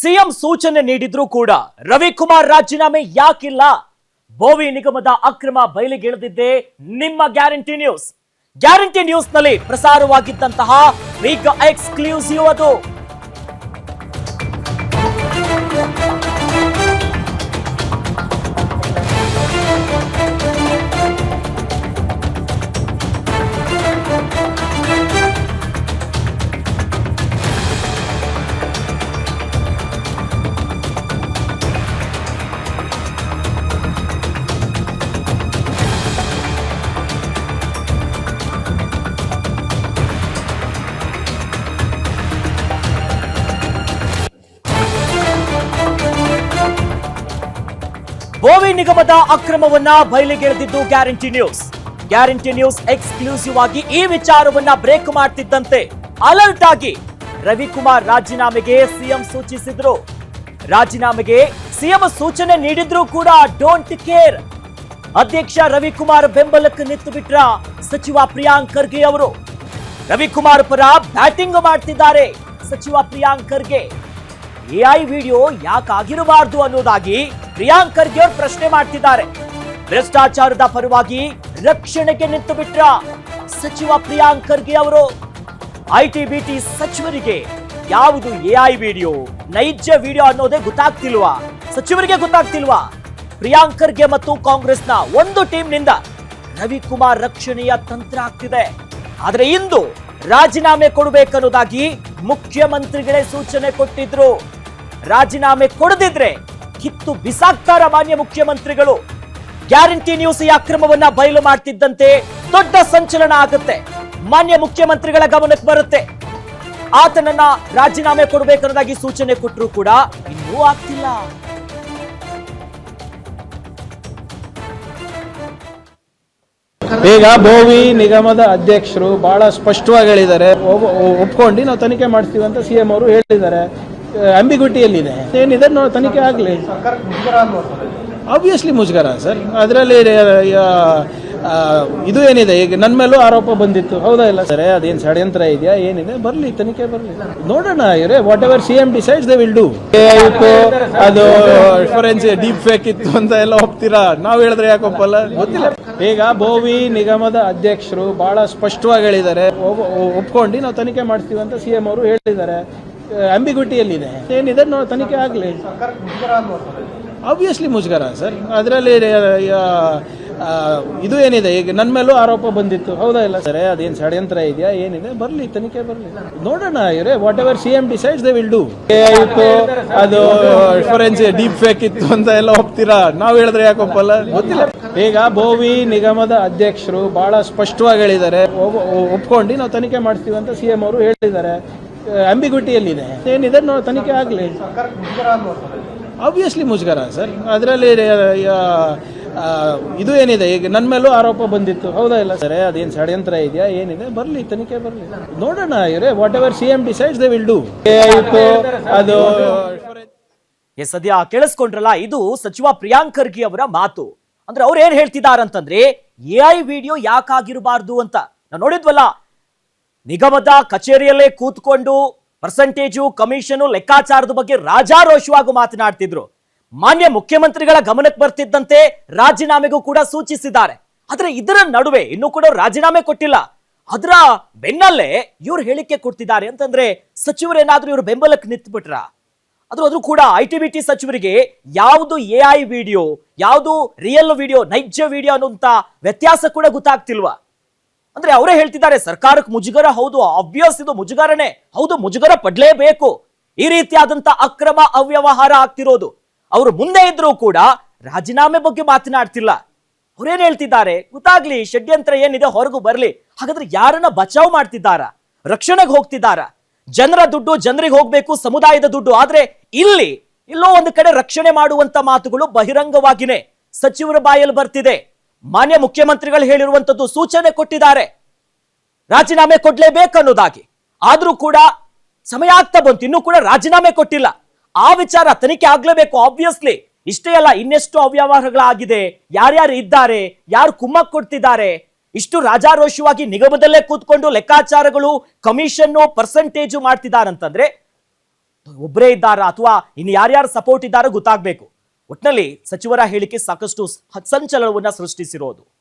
CM ಸೂಚನೆ ನೀಡಿದ್ರೂ ಕೂಡ ರವಿಕುಮಾರ್ ರಾಜೀನಾಮೆ ಯಾಕಿಲ್ಲ? ಬೋವಿ ನಿಗಮದ ಅಕ್ರಮ ಬಯಲಿಗೆಳೆದಿದ್ದೆ ನಿಮ್ಮ ಗ್ಯಾರಂಟಿ ನ್ಯೂಸ್. ಗ್ಯಾರಂಟಿ ನ್ಯೂಸ್ನಲ್ಲಿ ಪ್ರಸಾರವಾಗಿದ್ದಂತಹ ಈಗ ಎಕ್ಸ್ಕ್ಲೂಸಿವ್ ಅದು. ಬೋವಿ ನಿಗಮದ ಅಕ್ರಮವನ್ನ ಬಯಲಿಗೆಳೆದಿದ್ದು guarantee news. Guarantee news exclusive ಆಗಿ ಈ ವಿಚಾರವನ್ನ ಬ್ರೇಕ್ ಮಾಡ್ತಿದ್ದಂತೆ ಅಲರ್ಟ್ ಆಗಿ ರವಿಕುಮಾರ್ ರಾಜೀನಾಮೆಗೆ ಸಿಎಂ ಸೂಚಿಸಿದ್ರು. ರಾಜೀನಾಮೆಗೆ ಸಿಎಂ ಸೂಚನೆ ನೀಡಿದ್ರೂ ಕೂಡ ಡೋಂಟ್ ಕೇರ್ ಅಧ್ಯಕ್ಷ ರವಿಕುಮಾರ್ ಬೆಂಬಲಕ್ಕೆ ನಿಂತು ಬಿಟ್ರ ಸಚಿವ ಪ್ರಿಯಾಂಕ್ ಖರ್ಗೆ ಅವರು. ರವಿಕುಮಾರ್ ಪರ ಬ್ಯಾಟಿಂಗ್ ಮಾಡ್ತಿದ್ದಾರೆ ಸಚಿವ ಪ್ರಿಯಾಂಕ್ ಖರ್ಗೆ. ಎಐ ವಿಡಿಯೋ ಯಾಕಾಗಿರಬಾರ್ದು ಅನ್ನೋದಾಗಿ ಪ್ರಿಯಾಂಕ್ ಖರ್ಗೆ ಅವರು ಪ್ರಶ್ನೆ ಮಾಡ್ತಿದ್ದಾರೆ. ಭ್ರಷ್ಟಾಚಾರದ ಪರವಾಗಿ ರಕ್ಷಣೆಗೆ ನಿಂತು ಬಿಟ್ರ ಸಚಿವ ಪ್ರಿಯಾಂಕ್ ಖರ್ಗೆ ಅವರು ಐಟಿ ಬಿಟಿ ಸಚಿವರಿಗೆ ಯಾವುದು ಎಐ ವಿಡಿಯೋ, ನೈಜ ವಿಡಿಯೋ ಅನ್ನೋದೇ ಗೊತ್ತಾಗ್ತಿಲ್ವಾ? ಸಚಿವರಿಗೆ ಗೊತ್ತಾಗ್ತಿಲ್ವಾ? ಪ್ರಿಯಾಂಕ್ ಖರ್ಗೆ ಮತ್ತು ಕಾಂಗ್ರೆಸ್ನ ಒಂದು ಟೀಮ್ನಿಂದ ರವಿಕುಮಾರ್ ರಕ್ಷಣೆಯ ತಂತ್ರ ಆಗ್ತಿದೆ. ಆದ್ರೆ ಇಂದು ರಾಜೀನಾಮೆ ಕೊಡಬೇಕನ್ನೋದಾಗಿ ಮುಖ್ಯಮಂತ್ರಿಗಳೇ ಸೂಚನೆ ಕೊಟ್ಟಿದ್ರು. ರಾಜೀನಾಮೆ ಕೊಡದಿದ್ರೆ ಕಿತ್ತು ಬಿಸಾಕ್ತಾರ ಮಾನ್ಯ ಮುಖ್ಯಮಂತ್ರಿಗಳು. ಗ್ಯಾರಂಟಿ ನ್ಯೂಸ್ ಈ ಅಕ್ರಮವನ್ನ ಬಯಲು ಮಾಡ್ತಿದ್ದಂತೆ ದೊಡ್ಡ ಸಂಚಲನ ಆಗುತ್ತೆ. ಮಾನ್ಯ ಮುಖ್ಯಮಂತ್ರಿಗಳ ಗಮನಕ್ಕೆ ಬರುತ್ತೆ. ಆತನನ್ನ ರಾಜೀನಾಮೆ ಕೊಡಬೇಕನ್ನೋದಾಗಿ ಸೂಚನೆ ಕೊಟ್ಟರು ಕೂಡ ಇನ್ನೂ ಆಗ್ತಿಲ್ಲ. ಈಗ ಬೋವಿ ನಿಗಮದ ಅಧ್ಯಕ್ಷರು ಬಹಳ ಸ್ಪಷ್ಟವಾಗಿ ಹೇಳಿದ್ದಾರೆ. ಒಪ್- ಒಪ್ಕೊಂಡು ನಾವು ತನಿಖೆ ಮಾಡ್ತೀವಿ ಅಂತ ಸಿಎಂ ಅವರು ಹೇಳಿದ್ದಾರೆ. ಅಂಬಿಗುಟಿಯಲ್ಲಿದೆ ಏನಿದೆ ನಾವು ತನಿಖೆ ಆಗಲಿ. ಆಬ್ವಿಯಸ್ಲಿ ಮುಜುಗರ ಸರ್. ಅದರಲ್ಲಿ ಇದು ಏನಿದೆ? ಈಗ ನನ್ನ ಮೇಲೂ ಆರೋಪ ಬಂದಿತ್ತು. ಹೌದಾ ಇಲ್ಲ ಸರ್? ಅದೇನು ಷಡ್ಯಂತ್ರ ಇದೆಯಾ? ಏನಿದೆ? ಬರಲಿ ತನಿಖೆ ಬರಲಿ. ನೋಡೋಣ ಇವರೇ whatever C M decides they will do ಇತ್ತು ಅದು ರೆಫರೆನ್ಸ್ ಡೀಪ್ ಫೇಕ್ ಇತ್ತು ಅಂತ ಎಲ್ಲ ಹೋಗ್ತೀರಾ ನಾವು ಹೇಳಿದ್ರೆ ಯಾಕೆ ಒಪ್ಪಲ್ಲ? ಗೊತ್ತಿಲ್ಲ. ಈಗ ಬೋವಿ ನಿಗಮದ ಅಧ್ಯಕ್ಷರು ಬಹಳ ಸ್ಪಷ್ಟವಾಗಿ ಹೇಳಿದ್ದಾರೆ. ಒಪ್- ಒಪ್ಕೊಂಡು ನಾವು ತನಿಖೆ ಮಾಡ್ತೀವಿ ಅಂತ ಸಿ ಎಂ ಅವರು ಹೇಳಿದ್ದಾರೆ. ಅಂಬಿಗುಟಿಯಲ್ಲಿದೆ ಏನಿದೆ ತನಿಖೆ ಆಗಲಿ? ಆಬ್ವಿಯಸ್ಲಿ ಮುಜುಗರ ಸರ್. ಅದರಲ್ಲಿ ಇದು ಏನಿದೆ? ಈಗ ನನ್ನ ಮೇಲೂ ಆರೋಪ ಬಂದಿತ್ತು. ಹೌದಾ ಇಲ್ಲ ಸರ್? ಅದೇನು ಷಡ್ಯಂತ್ರ ಇದೆಯಾ? ಏನಿದೆ? ಬರಲಿ, ತನಿಖೆ ಬರಲಿ. ನೋಡೋಣ ಇವರೇ whatever C M decides they will do ಇತ್ತು ಅದು ಫೋರೆನ್ಸ್ ಡೀಪ್ ಫೇಕ್ ಇತ್ತು ಅಂತ ಎಲ್ಲ ಹೋಗ್ತೀರಾ ನಾವು ಹೇಳಿದ್ರೆ ಯಾಕೆ ಒಪ್ಪಲ್ಲ ಗೊತ್ತಿಲ್ಲ. ಈಗ ಬೋವಿ ನಿಗಮದ ಅಧ್ಯಕ್ಷರು ಬಹಳ ಸ್ಪಷ್ಟವಾಗಿ ಹೇಳಿದ್ದಾರೆ. ಒಪ್- ಒಪ್ಕೊಂಡು ನಾವು ತನಿಖೆ ಮಾಡ್ತೀವಿ ಅಂತ ಸಿ ಎಂ ಅವರು ಹೇಳಿದ್ದಾರೆ. ಅಂಬಿಗುಟಿಯಲ್ಲಿದೆ ಏನಿದೆ ತನಿಖೆ ಆಗಲಿ? ಆಬ್ವಿಯಸ್ಲಿ ಮುಜುಗರ ಸರ್. ಅದರಲ್ಲಿ ಇದು ಏನಿದೆ? ಈಗ ನನ್ನ ಮೇಲೂ ಆರೋಪ ಬಂದಿತ್ತು. ಹೌದಾ ಇಲ್ಲ ಸರ್? ಅದೇನು ಷಡ್ಯಂತ್ರ ಇದೆಯಾ? ಏನಿದೆ? ಬರಲಿ, ತನಿಖೆ ಬರಲಿ. ನೋಡೋಣ ಇವರೇ whatever C M decides they will do ಅದು ಎ ಸದ್ಯ ಕೇಳಿಸ್ಕೊಂಡ್ರಲ್ಲ, ಇದು ಸಚಿವ ಪ್ರಿಯಾಂಕ್ ಖರ್ಗೆ ಅವರ ಮಾತು. ಅಂದ್ರೆ ಅವ್ರು ಏನ್ ಹೇಳ್ತಿದ್ದಾರಂತಂದ್ರೆ ಎ ಐ ವಿಡಿಯೋ ಯಾಕಾಗಿರಬಾರ್ದು ಅಂತ. ನಾವು ನೋಡಿದ್ವಲ್ಲ ನಿಗಮದ ಕಚೇರಿಯಲ್ಲೇ ಕೂತ್ಕೊಂಡು ಪರ್ಸೆಂಟೇಜು ಕಮಿಷನು ಲೆಕ್ಕಾಚಾರದ ಬಗ್ಗೆ ರಾಜಾರೋಷವಾಗಿ ಮಾತನಾಡ್ತಿದ್ರು. ಮಾನ್ಯ ಮುಖ್ಯಮಂತ್ರಿಗಳ ಗಮನಕ್ಕೆ ಬರ್ತಿದ್ದಂತೆ ರಾಜೀನಾಮೆಗೂ ಕೂಡ ಸೂಚಿಸಿದ್ದಾರೆ. ಆದ್ರೆ ಇದರ ನಡುವೆ ಇನ್ನೂ ಕೂಡ ರಾಜೀನಾಮೆ ಕೊಟ್ಟಿಲ್ಲ. ಅದರ ಬೆನ್ನಲ್ಲೇ ಇವ್ರು ಹೇಳಿಕೆ ಕೊಡ್ತಿದ್ದಾರೆ. ಅಂತಂದ್ರೆ ಸಚಿವರೇನಾದ್ರೂ ಇವ್ರ ಬೆಂಬಲಕ್ಕೆ ನಿಂತ್ಬಿಟ್ರ? ಆದ್ರೂ ಅದು ಕೂಡ ಐ ಟಿ ಬಿ ಟಿ ಸಚಿವರಿಗೆ ಯಾವುದು ಎ ಐ ವಿಡಿಯೋ ಯಾವುದು ರಿಯಲ್ ವಿಡಿಯೋ ನೈಜ ವಿಡಿಯೋ ಅನ್ನುವಂತ ವ್ಯತ್ಯಾಸ ಕೂಡ ಗೊತ್ತಾಗ್ತಿಲ್ವಾ? ಅಂದ್ರೆ ಅವರೇ ಹೇಳ್ತಿದ್ದಾರೆ, ಸರ್ಕಾರಕ್ಕೆ ಮುಜುಗರ ಹೌದು ಅಬ್ವಿಯಸ್ ಇದು ಮುಜುಗರನೇ. ಹೌದು, ಮುಜುಗರ ಪಡ್ಲೇಬೇಕು. ಈ ರೀತಿಯಾದಂತ ಅಕ್ರಮ ಅವ್ಯವಹಾರ ಆಗ್ತಿರೋದು. ಅವರು ಮುಂದೆ ಇದ್ರೂ ಕೂಡ ರಾಜೀನಾಮೆ ಬಗ್ಗೆ ಮಾತನಾಡ್ತಿಲ್ಲ. ಅವ್ರೇನ್ ಹೇಳ್ತಿದ್ದಾರೆ? ಗೊತ್ತಾಗ್ಲಿ, ಷಡ್ಯಂತ್ರ ಏನಿದೆ ಹೊರಗು ಬರ್ಲಿ. ಹಾಗಾದ್ರೆ ಯಾರನ್ನ ಬಚಾವ್ ಮಾಡ್ತಿದ್ದಾರ? ರಕ್ಷಣೆಗೆ ಹೋಗ್ತಿದ್ದಾರ? ಜನರ ದುಡ್ಡು ಜನರಿಗೆ ಹೋಗ್ಬೇಕು, ಸಮುದಾಯದ ದುಡ್ಡು. ಆದ್ರೆ ಇಲ್ಲಿ ಇಲ್ಲೋ ಒಂದು ಕಡೆ ರಕ್ಷಣೆ ಮಾಡುವಂತ ಮಾತುಗಳು ಬಹಿರಂಗವಾಗಿನೇ ಸಚಿವರ ಬಾಯಲ್ಲಿ ಬರ್ತಿದೆ. ಮಾನ್ಯ ಮುಖ್ಯಮಂತ್ರಿಗಳು ಹೇಳಿರುವಂತದ್ದು ಸೂಚನೆ ಕೊಟ್ಟಿದ್ದಾರೆ. ರಾಜೀನಾಮೆ ಕೊಡ್ಲೇಬೇಕನ್ನೋದಾಗಿ ಆದ್ರೂ ಕೂಡ ಸಮಯ ಆಗ್ತಾ ಬಂತು, ಇನ್ನೂ ಕೂಡ ರಾಜೀನಾಮೆ ಕೊಟ್ಟಿಲ್ಲ. ಆ ವಿಚಾರ ತನಿಖೆ ಆಗ್ಲೇಬೇಕು ಆಬ್ವಿಯಸ್ಲಿ ಇಷ್ಟೇ ಅಲ್ಲ, ಇನ್ನೆಷ್ಟು ಅವ್ಯವಹಾರಗಳಾಗಿದೆ, ಯಾರ್ಯಾರು ಇದ್ದಾರೆ, ಯಾರು ಕುಮ್ಮಕ್ ಕೊಡ್ತಿದ್ದಾರೆ, ಇಷ್ಟು ರಾಜಾರೋಷವಾಗಿ ನಿಗಮದಲ್ಲೇ ಕೂತ್ಕೊಂಡು ಲೆಕ್ಕಾಚಾರಗಳು ಕಮಿಷನ್ನು ಪರ್ಸೆಂಟೇಜು ಮಾಡ್ತಿದಾರಂತಂದ್ರೆ ಒಬ್ಬರೇ ಇದ್ದಾರಾ ಅಥವಾ ಇನ್ನು ಯಾರ್ಯಾರು ಸಪೋರ್ಟ್ ಇದ್ದಾರೋ ಗೊತ್ತಾಗಬೇಕು. ಒಟ್ನಲ್ಲಿ ಸಚಿವರ ಹೇಳಿಕೆ ಸಾಕಷ್ಟು ಸಂಚಲನವನ್ನ ಸೃಷ್ಟಿಸಿರೋದು.